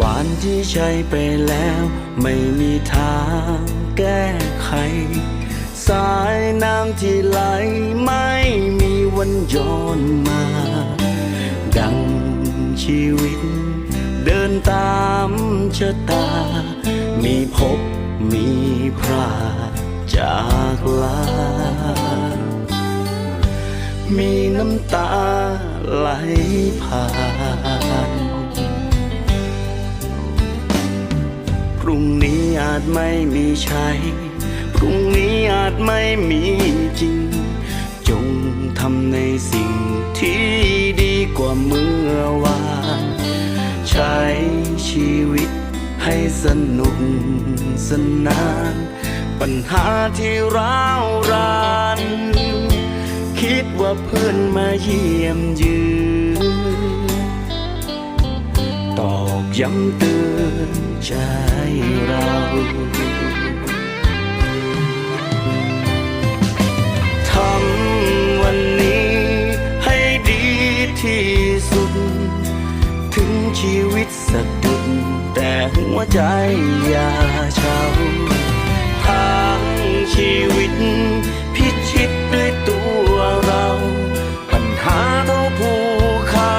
หวานที่ใช้ไปแล้ว ไม่มีทางแก้ไข สายน้ำที่ไหลไม่มีวันย้อนมา ดังชีวิต เดินตามชะตา มีพบมีพรากจากลา มีน้ำตาไหลผ่าน จไม่มีใช้พรุ่งนี้อาจไม่มีจริง จงทำในสิ่งที่ดีกว่าเมื่อวานใช้ชีวิตให้สนุกสนาน ปัญหาที่ร้าวรานคิดว่าเพื่อนมาเยี่ยมยืนตอกย้ำเตือนใจเรา ถึงชีวิตสะดุดแต่หัวใจอย่าเช่าทางชีวิต พิชิตด้วยตัวเรา ปัญหาเท่าภูเขา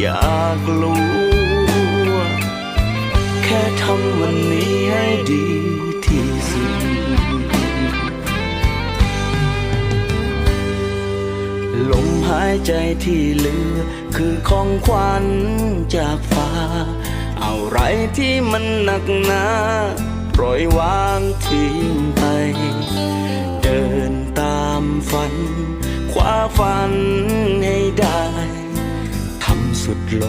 อย่ากลัว แค่ทำมัน ลมหายใจที่เหลือ คือของขวัญจากฟ้า เอาไรที่มันหนักหนาปล่อยวางทิ้งไป เดินตามฝัน คว้าฝันให้ได้ ทำสุดลม